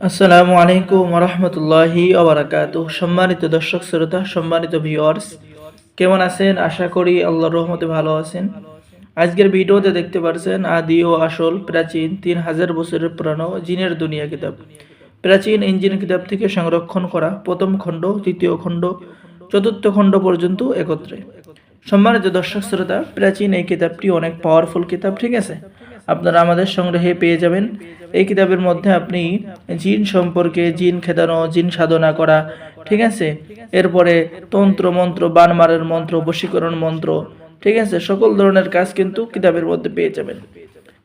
আসসালামু আলাইকুম রহমতুল্লাহি অবরাকাত সম্মানিত দর্শক, শ্রোতা, সম্মানিত ভিউয়ার্স কেমন আছেন? আশা করি আল্লাহর রহমতে ভালো আছেন। আজকের ভিডিওতে দেখতে পারছেন আদি ও আসল প্রাচীন তিন হাজার বছরের পুরানো জিনের দুনিয়া কিতাব। প্রাচীন ইঞ্জিন কিতাব থেকে সংরক্ষণ করা প্রথম খণ্ড, তৃতীয় খণ্ড, চতুর্থ খণ্ড পর্যন্ত একত্রে। সম্মানিত দর্শক, শ্রোতা, প্রাচীন এই কিতাবটি অনেক পাওয়ারফুল কিতাব, ঠিক আছে? আপনারা আমাদের সংগ্রহে পেয়ে যাবেন। এই কিতাবের মধ্যে আপনি জিন সম্পর্কে জিন খেদানো, জিন সাধনা করা, ঠিক আছে? এরপরে তন্ত্র মন্ত্র বানমারের মন্ত্র, বশীকরণ মন্ত্র, ঠিক আছে? সকল ধরনের কাজ কিন্তু কিতাবের মধ্যে পেয়ে যাবেন।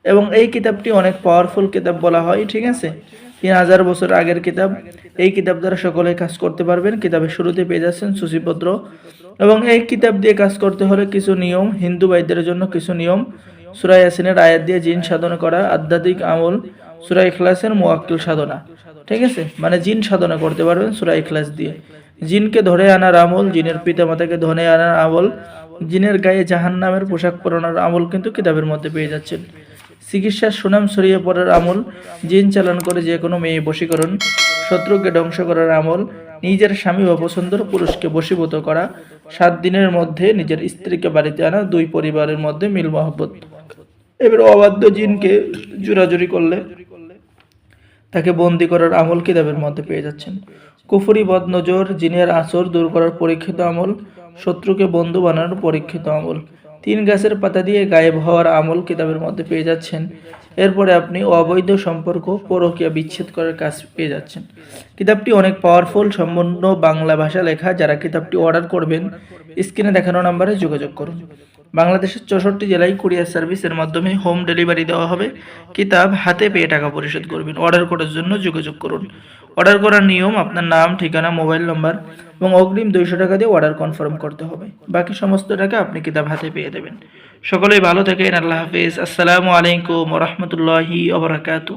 এবং এই কিতাবটি অনেক পাওয়ারফুল কিতাব বলা হয়, ঠিক আছে? তিন হাজার বছর আগের কিতাব। এই কিতাব দ্বারা সকলে কাজ করতে পারবেন। কিতাবের শুরুতে পেয়ে যাচ্ছেন সূচিপত্র। এবং এই কিতাব দিয়ে কাজ করতে হলে কিছু নিয়ম, হিন্দু বাইদের জন্য কিছু নিয়ম সুরাই ইয়াসিনের আয়াত দিয়ে জিন সাধনা করা আধ্যাত্মিক আমল সুরাই ইখলাসের মোয়াক্কিল সাধনা। ঠিক আছে? মানে জিন সাধনা করতে পারবেন সুরাই ইখলাস দিয়ে। জিনকে ধরে আনার আমল, জিনের পিতামাতাকে ধরে আনার আমল, জিনের গায়ে জাহান নামের পোশাক পরানোর আমল কিন্তু কিতাবের মধ্যে পেয়ে যাচ্ছেন। চিকিৎসার সুনাম ছড়িয়ে পড়ার আমল, জিন চালান করে যে কোনো মেয়ে বশীকরণ, শত্রুকে ধ্বংস করার আমল, নিজের স্বামী বা পছন্দের পুরুষকে বশীভূত করা, সাত দিনের মধ্যে নিজের স্ত্রীকে বাড়িতে আনা, দুই পরিবারের মধ্যে মিল মহব্বত। এবার অবাধ্য জিনকে জোরাজুরি করলে, তাকে বন্দি করার আমল কিতাবের মধ্যে পেয়ে যাচ্ছেন। কুফুরি বদনজর, জিনের আসর দূর করার পরীক্ষিত আমল, শত্রুকে বন্ধু বানানোর পরীক্ষিত আমল, তিন গাছের পাতা দিয়ে গায়েব হওয়ার আমল কিতাবের মধ্যে পেয়ে যাচ্ছেন। এরপরে আপনি অবৈধ সম্পর্ক, পরকীয়া বিচ্ছেদ করার কাজ পেয়ে যাচ্ছেন। কিতাবটি অনেক পাওয়ারফুল সম্পূর্ণ বাংলা ভাষা লেখা। যারা কিতাবটি অর্ডার করবেন স্ক্রিনে দেখানো নাম্বারে যোগাযোগ করুন। বাংলাদেশের চৌষট্টি জেলায় কুরিয়ার সার্ভিসের মাধ্যমে হোম ডেলিভারি দেওয়া হবে। কিতাব হাতে পেয়ে টাকা পরিশোধ করবেন। অর্ডার করার জন্য যোগাযোগ করুন। অর্ডার করার নিয়ম, আপনার নাম, ঠিকানা, মোবাইল নম্বর এবং অগ্রিম দুইশো টাকা দিয়ে অর্ডার কনফার্ম করতে হবে। বাকি সমস্ত টাকা আপনি কিতাব হাতে পেয়ে দেবেন। সকলেই ভালো থাকেন। আল্লাহ হাফিজ। আসসালামু আলাইকুম রহমতুল্লাহি ওবরাকাতু